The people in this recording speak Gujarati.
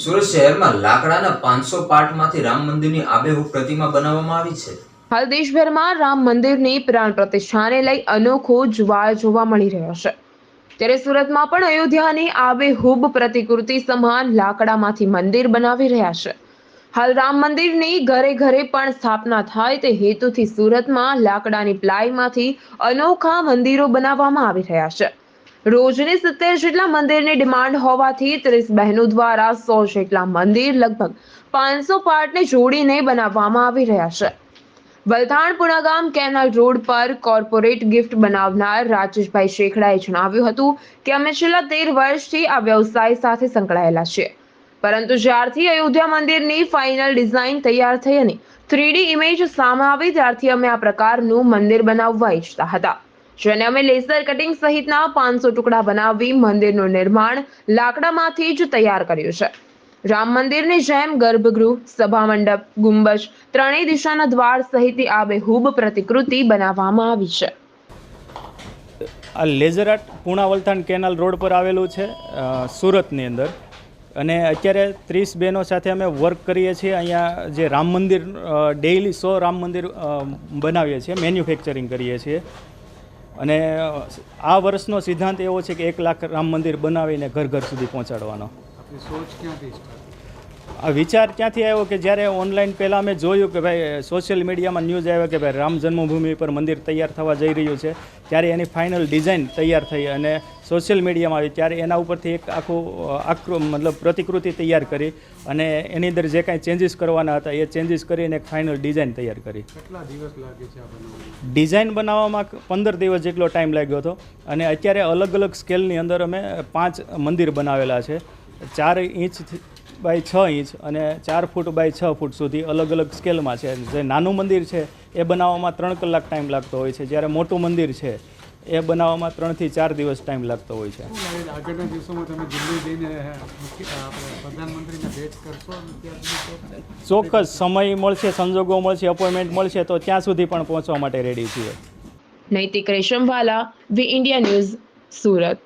સુરત શહેરમાં લાકડાના પાંચસો પાર્ટમાંથી રામ મંદિરની આબેહૂબ પ્રતિમા બનાવવામાં આવી છે. હાલ દેશભરમાં રામ મંદિરની પ્રાણ પ્રતિષ્ઠાને લઈ અનોખો જુવાળ જોવા મળી રહ્યો છે. ત્યારે સુરતમાં પણ અયોધ્યાની આબેહૂબ પ્રતિકૃતિ સમાન લાકડામાંથી મંદિર બનાવી રહ્યા છે. હાલ રામ મંદિરની ઘરે ઘરે પણ સ્થાપના થાય તે હેતુથી સુરતમાં લાકડાની પ્લાયમાંથી અનોખા મંદિરો બનાવવામાં આવી રહ્યા છે. રોજની સિત્તેર જેટલા મંદિરની ડિમાન્ડ હોવાથી ત્રીસ બહેનો દ્વારા સો જેટલા મંદિર લગભગ પાંચસો પાર્ટને જોડીને બનાવવામાં આવી રહ્યા છે. વલથાણ પુણાગામ કેનાલ રોડ પર કોર્પોરેટ ગિફ્ટ બનાવનાર રાજેશભાઈ શેખડાએ જણાવ્યું હતું કે અમે છેલ્લા તેર વર્ષથી આ વ્યવસાય સાથે સંકળાયેલા છીએ. પરંતુ જ્યારથી અયોધ્યા મંદિરની ફાઇનલ ડિઝાઇન તૈયાર થઈ અને થ્રીડી ઇમેજ સામે આવી, ત્યારથી અમે આ પ્રકારનું મંદિર બનાવવા ઈચ્છતા હતા. જેને અમે લેસર કટિંગ સહિતના પાંચસો ટુકડા બનાવી મંદિરનું નિર્માણ લાકડામાંથી જ તૈયાર કર્યું છે. રામ મંદિરની જેમ ગર્ભગૃહ સભા મંડપ ગુંબજ ત્રણેય દિશાના દ્વાર સહિતની આબેહૂબ પ્રતિકૃતિ બનાવવામાં આવી છે. આ laser art Puna canal road પર આવેલું છે સુરતની અંદર. અને અત્યારે ત્રીસ બહેનો સાથે અમે વર્ક કરીએ છીએ. અહીંયા જે રામ મંદિર ડેઇલી સો રામ મંદિર બનાવીએ છીએ, મેન્યુફેક્ચરિંગ કરીએ છીએ. અને આ વર્ષનો સિદ્ધાંત એવો છે કે એક લાખ રામ મંદિર બનાવીને ઘર ઘર સુધી પહોંચાડવાનો. સોચ ક્યાંથી આ વિચાર ક્યાંથી આવ્યો કે જ્યારે ઓનલાઈન પહેલાં અમે જોયું કે ભાઈ સોશિયલ મીડિયામાં ન્યૂઝ આવ્યો કે ભાઈ રામ જન્મભૂમિ પર મંદિર તૈયાર થવા જઈ રહ્યું છે ત્યારે એની ફાઇનલ ડિઝાઇન તૈયાર થઈ અને સોશિયલ મીડિયામાં આવી ત્યારે એના ઉપરથી એક આખું આક્રો મતલબ પ્રતિકૃતિ તૈયાર કરી અને એની અંદર જે કાંઈ ચેન્જીસ કરવાના હતા એ ચેન્જીસ કરીને એક ફાઇનલ ડિઝાઇન તૈયાર કરી. કેટલા દિવસ લાગે છે ડિઝાઇન બનાવવામાં? પંદર દિવસ જેટલો ટાઈમ લાગ્યો હતો અને અત્યારે અલગ અલગ સ્કેલની અંદર અમે પાંચ મંદિર બનાવેલા છે. ચાર ઇંચ બાય છ ઇંચ અને ચાર ફૂટ બાય છ ફૂટ સુધી અલગ અલગ સ્કેલમાં છે. જે નાનું મંદિર છે એ બનાવવામાં ત્રણ કલાક ટાઈમ લાગતો હોય છે. જ્યારે મોટું મંદિર છે એ બનાવવામાં ત્રણથી ચાર દિવસ ટાઈમ લાગતો હોય છે. આગળના દિવસોમાં તમે દિલ્હી જઈને પ્રધાનમંત્રીને ભેટ કરશો ચોક્કસ સમય મળશે સંજોગો મળશે અપોઇન્ટમેન્ટ મળશે તો ત્યાં સુધી પણ પહોંચવા માટે રેડી છીએ. Naitik Reshamwala V India news Surat.